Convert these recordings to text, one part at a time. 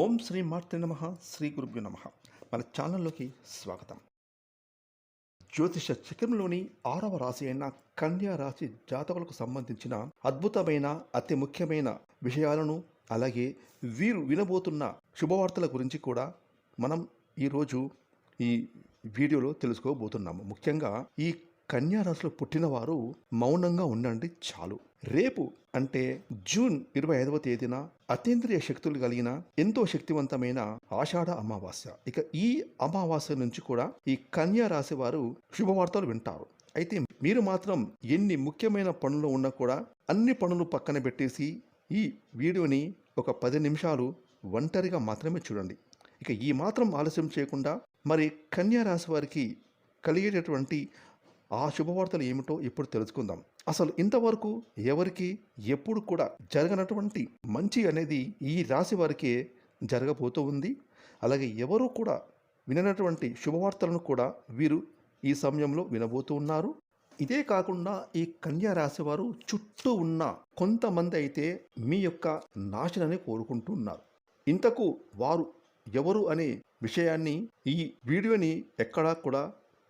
ఓం శ్రీ మార్తి నమ శ్రీ గురుభ్యు నమ. మన ఛానల్లోకి స్వాగతం. జ్యోతిష చక్రంలోని ఆరవ రాశి అయిన కన్యా రాశి జాతకులకు సంబంధించిన అద్భుతమైన అతి ముఖ్యమైన విషయాలను అలాగే వీరు వినబోతున్న శుభవార్తల గురించి కూడా మనం ఈరోజు ఈ వీడియోలో తెలుసుకోబోతున్నాము. ముఖ్యంగా ఈ కన్యా రాశిలో మౌనంగా ఉండండి చాలు. రేపు అంటే జూన్ ఇరవై ఐదవ తేదీన అతీంద్రియ శక్తులు కలిగిన ఎంతో శక్తివంతమైన ఆషాఢ అమావాస్య. ఇక ఈ అమావాస్య నుంచి కూడా ఈ కన్యా రాశి వారు శుభవార్తలు వింటారు. అయితే మీరు మాత్రం ఎన్ని ముఖ్యమైన పనులు ఉన్నా కూడా అన్ని పనులు పక్కన పెట్టేసి ఈ వీడియోని ఒక పది నిమిషాలు ఒంటరిగా మాత్రమే చూడండి. ఇక ఈ మాత్రం ఆలస్యం చేయకుండా మరి కన్యా రాశి వారికి కలిగేటటువంటి ఆ శుభవార్తలు ఏమిటో ఇప్పుడు తెలుసుకుందాం. అసలు ఇంతవరకు ఎవరికి ఎప్పుడు కూడా జరగనటువంటి మంచి అనేది ఈ రాశి వారికే జరగబోతూ ఉంది. అలాగే ఎవరు కూడా విననటువంటి శుభవార్తలను కూడా వీరు ఈ సమయంలో వినబోతూ ఉన్నారు. ఇదే కాకుండా ఈ కన్యా రాశి వారు చుట్టూ ఉన్న కొంతమంది అయితే మీ యొక్క నాశనాన్ని కోరుకుంటున్నారు. ఇంతకు వారు ఎవరు అనే విషయాన్ని ఈ వీడియోని ఎక్కడా కూడా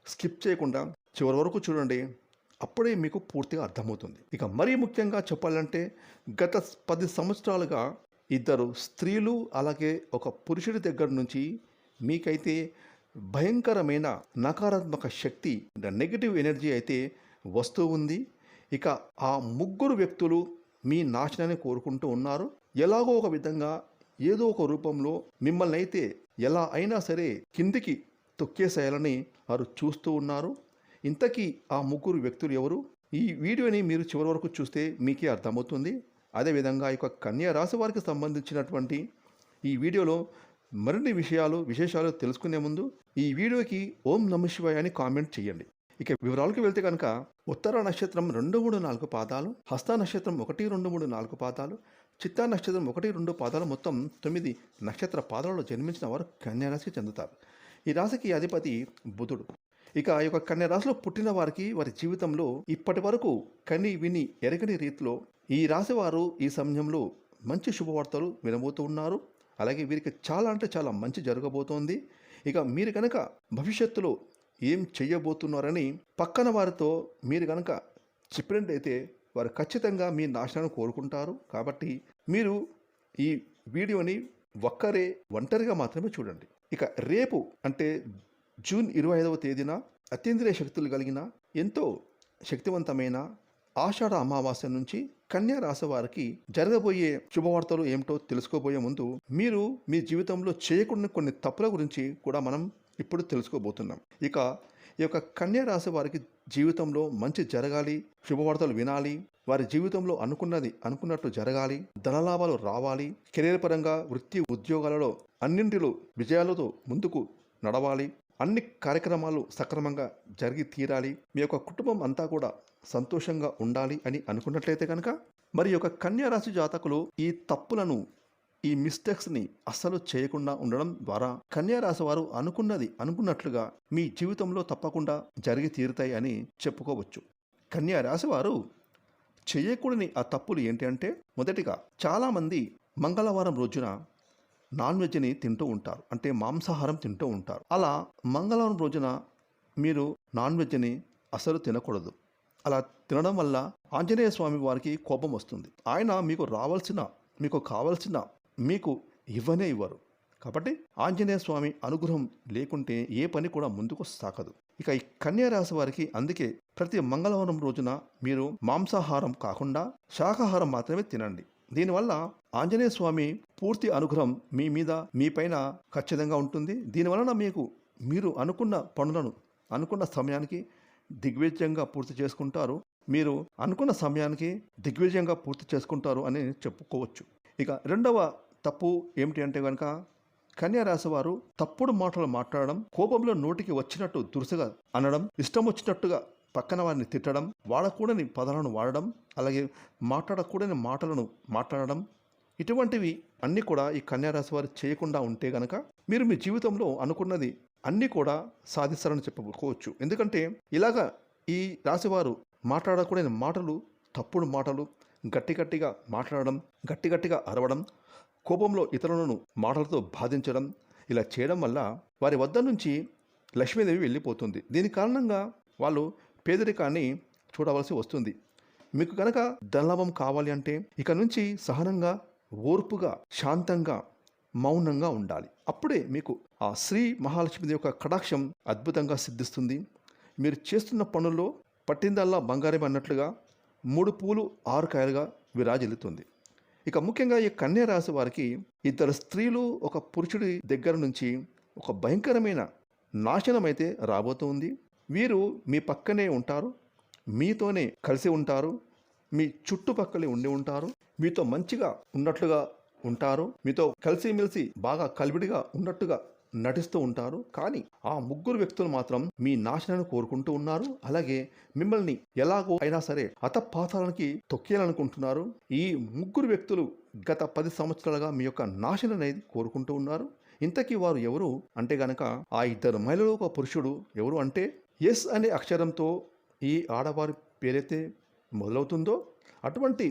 స్కిప్ చేయకుండా చివరి వరకు చూడండి అప్పుడే మీకు పూర్తిగా అర్థమవుతుంది. ఇక మరీ ముఖ్యంగా చెప్పాలంటే గత పది సంవత్సరాలుగా ఇద్దరు స్త్రీలు అలాగే ఒక పురుషుడి దగ్గర నుంచి మీకైతే భయంకరమైన నకారాత్మక శక్తి నెగిటివ్ ఎనర్జీ అయితే వస్తూ ఉంది. ఇక ఆ ముగ్గురు వ్యక్తులు మీ నాశనాన్ని కోరుకుంటూ ఉన్నారు. ఎలాగో ఒక విధంగా ఏదో ఒక రూపంలో మిమ్మల్ని అయితే ఎలా అయినా సరే కిందికి తొక్కేసేయాలని వారు చూస్తూ ఉన్నారు. ఇంతకీ ఆ ముగ్గురు వ్యక్తులు ఎవరు? ఈ వీడియోని మీరు చివరి వరకు చూస్తే మీకే అర్థమవుతుంది. అదేవిధంగా ఈ యొక్క కన్యా రాశి వారికి సంబంధించినటువంటి ఈ వీడియోలో మరిన్ని విషయాలు విశేషాలు తెలుసుకునే ముందు ఈ వీడియోకి ఓం నమ శివాయ అని కామెంట్ చేయండి. ఇక వివరాలకు వెళ్తే కనుక ఉత్తర నక్షత్రం రెండు మూడు నాలుగు పాదాలు హస్త నక్షత్రం ఒకటి రెండు మూడు నాలుగు పాదాలు చిత్తా నక్షత్రం ఒకటి రెండు పాదాలు మొత్తం తొమ్మిది నక్షత్ర పాదాలలో జన్మించిన వారు కన్యా రాశికి చెందుతారు. ఈ రాశికి అధిపతి బుధుడు. ఇక ఈ యొక్క కన్య రాశిలో పుట్టిన వారికి వారి జీవితంలో ఇప్పటి వరకు కని విని ఎరగని రీతిలో ఈ రాశి వారు ఈ సమయంలో మంచి శుభవార్తలు వినబోతూ ఉన్నారు. అలాగే వీరికి చాలా అంటే చాలా మంచి జరగబోతోంది. ఇక మీరు కనుక భవిష్యత్తులో ఏం చేయబోతున్నారని పక్కన వారితో మీరు కనుక చెప్పినట్టయితే వారు ఖచ్చితంగా మీ నాశనాన్ని కోరుకుంటారు. కాబట్టి మీరు ఈ వీడియోని ఒక్కరే ఒంటరిగా మాత్రమే చూడండి. ఇక రేపు అంటే జూన్ ఇరవై ఐదవ తేదీన అతీంద్రియ శక్తులు కలిగిన ఎంతో శక్తివంతమైన ఆషాఢ అమావాస్య నుంచి కన్యా రాశి వారికి జరగబోయే శుభవార్తలు ఏమిటో తెలుసుకోబోయే ముందు మీరు మీ జీవితంలో చేయకుండా కొన్ని తప్పుల గురించి కూడా మనం ఇప్పుడు తెలుసుకోబోతున్నాం. ఇక ఈ యొక్క కన్యా రాశి వారికి జీవితంలో మంచి జరగాలి శుభవార్తలు వినాలి వారి జీవితంలో అనుకున్నది అనుకున్నట్టు జరగాలి ధనలాభాలు రావాలి కెరీర్ పరంగా వృత్తి ఉద్యోగాలలో అన్నింటిలో విజయాలతో ముందుకు నడవాలి అన్ని కార్యక్రమాలు సక్రమంగా జరిగి తీరాలి. మీ యొక్క కుటుంబం అంతా కూడా సంతోషంగా ఉండాలి అని అనుకున్నట్లయితే కనుక మరి యొక్క కన్యారాశి జాతకులు ఈ తప్పులను ఈ మిస్టేక్స్ని అస్సలు చేయకుండా ఉండడం ద్వారా కన్యారాశి వారు అనుకున్నది అనుకున్నట్లుగా మీ జీవితంలో తప్పకుండా జరిగి తీరుతాయి అని చెప్పుకోవచ్చు. కన్యారాశి వారు చేయకూడని ఆ తప్పులు ఏంటి అంటే మొదటిగా చాలామంది మంగళవారం రోజున నాన్ వెజ్ని తింటూ ఉంటారు. అంటే మాంసాహారం తింటూ ఉంటారు. అలా మంగళవారం రోజున మీరు నాన్ వెజ్ని అసలు తినకూడదు. అలా తినడం వల్ల ఆంజనేయ స్వామి వారికి కోపం వస్తుంది. ఆయన మీకు రావాల్సిన మీకు కావాల్సిన మీకు ఇవ్వనే ఇవ్వరు. కాబట్టి ఆంజనేయ స్వామి అనుగ్రహం లేకుంటే ఏ పని కూడా ముందుకు సాగదు ఇక ఈ కన్యా రాశి వారికి అందుకే ప్రతి మంగళవారం రోజున మీరు మాంసాహారం కాకుండా శాకాహారం మాత్రమే తినండి. దీనివల్ల ఆంజనేయ స్వామి పూర్తి అనుగ్రహం మీ మీద మీ పైన ఖచ్చితంగా ఉంటుంది. దీనివలన మీకు మీరు అనుకున్న పనులను అనుకున్న సమయానికి దిగ్విజయంగా పూర్తి చేసుకుంటారు. మీరు అనుకున్న సమయానికి దిగ్విజయంగా పూర్తి చేసుకుంటారు అని చెప్పుకోవచ్చు. ఇక రెండవ తప్పు ఏమిటి అంటే కనుక కన్యారాశి వారు తప్పుడు మాటలు మాట్లాడడం కోపంలో నోటికి వచ్చినట్టు దురుసుగా అనడం ఇష్టం వచ్చినట్టుగా పక్కన వారిని తిట్టడం వాడకూడని పదాలను వాడడం అలాగే మాట్లాడకూడని మాటలను మాట్లాడడం ఇటువంటివి అన్నీ కూడా ఈ కన్యారాశి వారు చేయకుండా ఉంటే గనక మీరు మీ జీవితంలో అనుకున్నది అన్నీ కూడా సాధిస్తారని చెప్పుకోవచ్చు. ఎందుకంటే ఇలాగా ఈ రాశివారు మాట్లాడకూడని మాటలు తప్పుడు మాటలు గట్టి గట్టిగా మాట్లాడడం గట్టి గట్టిగా అరవడం కోపంలో ఇతరులను మాటలతో బాధించడం ఇలా చేయడం వల్ల వారి వద్ద నుంచి లక్ష్మీదేవి వెళ్ళిపోతుంది. దీని కారణంగా వాళ్ళు పేదరికాన్ని చూడవలసి వస్తుంది. మీకు కనుక ధనలాభం కావాలి అంటే ఇక నుంచి సహనంగా ఓర్పుగా శాంతంగా మౌనంగా ఉండాలి. అప్పుడే మీకు ఆ శ్రీ మహాలక్ష్మిది యొక్క కటాక్షం అద్భుతంగా సిద్ధిస్తుంది. మీరు చేస్తున్న పనుల్లో పట్టిందల్లా బంగారం అన్నట్లుగా మూడు పూలు ఆరు కాయలుగా విరాజిల్లుతుంది. ఇక ముఖ్యంగా ఈ కన్యా రాశి వారికి ఇద్దరు స్త్రీలు ఒక పురుషుడి దగ్గర నుంచి ఒక భయంకరమైన నాశనం అయితే రాబోతుంది వీరు మీ పక్కనే ఉంటారు మీతోనే కలిసి ఉంటారు మీ చుట్టుపక్కలే ఉండి ఉంటారు మీతో మంచిగా ఉన్నట్లుగా ఉంటారు మీతో కలిసిమెలిసి బాగా కలివిడిగా ఉన్నట్టుగా నటిస్తూ ఉంటారు. కానీ ఆ ముగ్గురు వ్యక్తులు మాత్రం మీ నాశనాన్ని కోరుకుంటూ ఉన్నారు. అలాగే మిమ్మల్ని ఎలాగో అయినా సరే అతపాతాలకి తొక్కేయాలనుకుంటున్నారు. ఈ ముగ్గురు వ్యక్తులు గత పది సంవత్సరాలుగా మీ యొక్క నాశనం అనేది కోరుకుంటూ ఉన్నారు. ఇంతకీ వారు ఎవరు? అంటే గనక ఆ ఇద్దరు మహిళలు ఒక పురుషుడు ఎవరు అంటే? ఎస్ అనే అక్షరంతో ఈ ఆడవారి పేరైతే మొదలవుతుందో? అటువంటి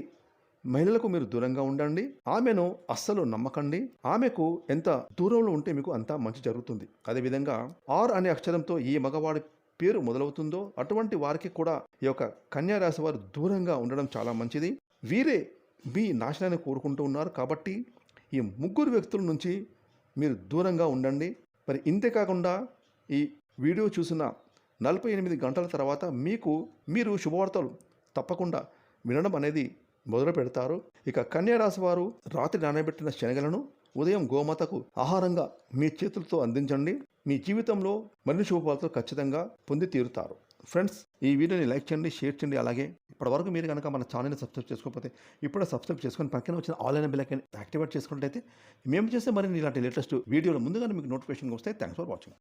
మహిళలకు మీరు దూరంగా ఉండండి. ఆమెను అస్సలు నమ్మకండి. ఆమెకు ఎంత దూరంలో ఉంటే మీకు అంత మంచి జరుగుతుంది. అదేవిధంగా ఆర్ అనే అక్షరంతో ఈ మగవాడి పేరు మొదలవుతుందో? అటువంటి వారికి కూడా ఈ యొక్క కన్యారాశి వారు దూరంగా ఉండడం చాలా మంచిది. వీరే మీ నాశనాన్ని కోరుకుంటూ ఉన్నారు కాబట్టి ఈ ముగ్గురు వ్యక్తుల నుంచి మీరు దూరంగా ఉండండి. మరి ఇంతే కాకుండా ఈ వీడియో చూసిన నలభై ఎనిమిది గంటల తర్వాత మీకు మీరు శుభవార్తలు తప్పకుండా వినడం అనేది మొదలు పెడతారు. ఇక కన్యా రాశి వారు రాత్రి నానబెట్టిన శనగలను ఉదయం గోమాతకు ఆహారంగా మీ చేతులతో అందించండి. మీ జీవితంలో మరిన్ని శుభవార్తలు ఖచ్చితంగా పొంది తీరుతారు. ఫ్రెండ్స్ ఈ వీడియోని లైక్ చేయండి షేర్ చేయండి. అలాగే ఇప్పటివరకు మీరు కనుక మన ఛానల్ని సబ్స్క్రైబ్ చేసుకోకపోతే ఇప్పుడే సబ్స్క్రైబ్ చేసుకొని పక్కన వచ్చిన ఆన్లైన్ బిల్ యాక్టివేట్ చేసుకుంటే మేము చేసే మరిన్ని ఇలాంటి లేటెస్ట్ వీడియోలు ముందుగానే మీకు నోటిఫికేషన్ వస్తాయి. Thanks for watching